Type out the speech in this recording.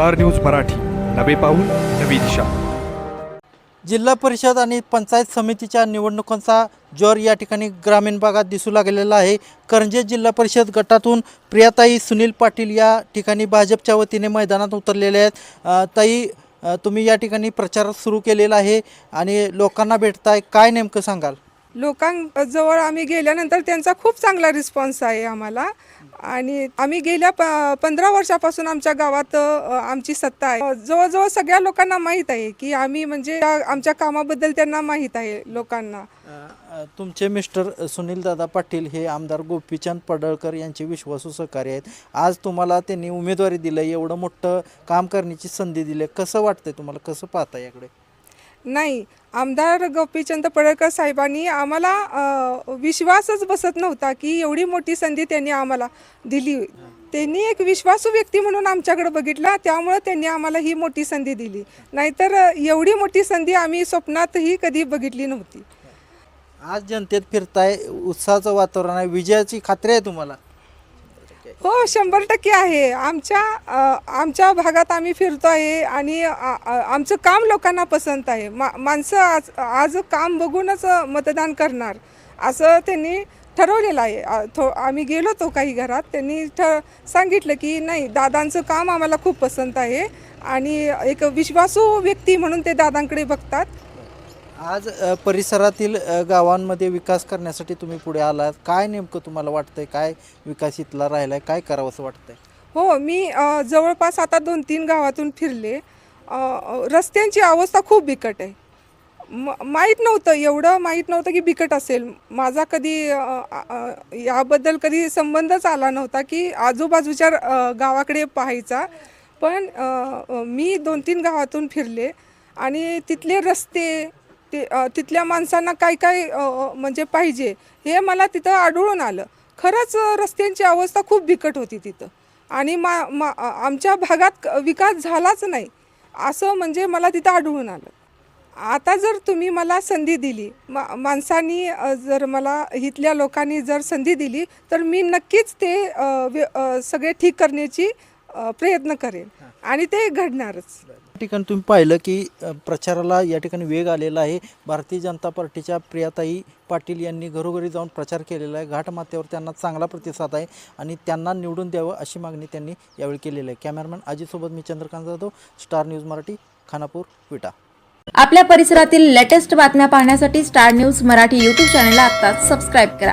Star news Marathi. नवे पाऊल नवी दिशा. जिल्हा परिषद आणि पंचायत समितीच्या निवडणुकांचा जोर या ठिकाणी ग्रामीण भागात दिसू लागलेला आहे. करंजे जिल्हा परिषद गटातून प्रियाताई सुनील पाटील या ठिकाणी भाजपच्या वतीने मैदानात उतरलेले आहेत. ताई तुम्ही या ठिकाणी प्रचार सुरू केलेला आहे आणि लोकांना भेटताय. काय नेमकं सांगाल? लोकांजवळ आम्ही गेल्यानंतर त्यांचा खूप चांगला रिस्पॉन्स आहे आम्हाला. आणि आम्ही गेल्या प पंधरा वर्षापासून आमच्या गावात आमची सत्ता आहे. जवळजवळ सगळ्या लोकांना माहीत आहे की आम्ही म्हणजे आमच्या कामाबद्दल त्यांना माहीत आहे लोकांना. तुमचे मिस्टर सुनील दादा पाटील हे आमदार गोपीचंद पडळकर यांचे विश्वासू सहकारी आहेत. आज तुम्हाला त्यांनी उमेदवारी दिलं एवढं मोठं काम करण्याची संधी दिली. कसं वाटतंय तुम्हाला? कसं पाहता याकडे? नाही आमदार गोपीचंद पडळकर साहेबांनी आम्हाला विश्वासच बसत नव्हता की एवढी मोठी संधी त्यांनी आम्हाला दिली. त्यांनी एक विश्वासू व्यक्ती म्हणून आमच्याकडे बघितला त्यामुळं त्यांनी आम्हाला ही मोठी संधी दिली. नाहीतर एवढी मोठी संधी आम्ही स्वप्नातही कधी बघितली नव्हती. आज जनतेत फिरताय उत्साहाचं वातावरण आहे विजयाची खात्री आहे तुम्हाला? हो शंभर टक्के आहे. आमच्या आमच्या भागात आम्ही फिरतो आहे आणि आमचं काम लोकांना पसंत आहे. मा माणसं आज आज काम बघूनच मतदान करणार. असं त्यांनी ठरवलेलं आहे. थो आम्ही गेलो होतो काही घरात. त्यांनी ठ सांगितलं की नाही दादांचं काम आम्हाला खूप पसंत आहे. आणि एक विश्वासू व्यक्ती म्हणून ते दादांकडे बघतात. आज अ, परिसरातील अ, गावांमध्ये विकास करण्यासाठी तुम्ही पुढे आलात. काय नेमकं तुम्हाला वाटतंय? काय विकास इथला राहिलाय? काय करावं असं वाटतंय? हो मी अ, जवळपास आता दोन तीन गावातून फिरले. अ, रस्त्यांची अवस्था खूप बिकट आहे. म माहीत नव्हतं एवढं माहीत नव्हतं की बिकट असेल. माझा कधी अ, अ, अ, याबद्दल कधी संबंधच आला नव्हता की आजूबाजूच्या अ, गावाकडे पाहायचा. पण अ, अ, मी दोन तीन गावातून फिरले आणि तिथले रस्ते ते तिथल्या माणसांना काय काय म्हणजे पाहिजे हे मला तिथं आढळून आलं. खरंच रस्त्यांची अवस्था खूप बिकट होती तिथं. आणि मा मा आमच्या भागात विकास झालाच नाही असं म्हणजे मला तिथं आढळून आलं. आता जर तुम्ही मला संधी दिली मा माणसांनी जर मला इथल्या लोकांनी जर संधी दिली तर मी नक्कीच ते सगळे ठीक करण्याची प्रयत्न करेन. आणि ते घडणारच. ठिकाणी तुम्ही पाहिलं की प्रचाराला या ठिकाणी वेग आलेला आहे. भारतीय जनता पार्टीच्या प्रियाताई पाटील यांनी घरोघरी जाऊन प्रचार केलेला आहे. घाटमाथ्यावर त्यांना चांगला प्रतिसाद आहे आणि त्यांना निवडून द्यावं अशी मागणी त्यांनी यावेळी केलेली आहे. कॅमेरामॅन आजीसोबत मी चंद्रकांत जाधव स्टार न्यूज मराठी खानापूर विटा. आपल्या परिसरातील लेटेस्ट बातम्या पाहण्यासाठी स्टार न्यूज मराठी यूट्यूब चॅनलला आत्ताच सबस्क्राईब करा.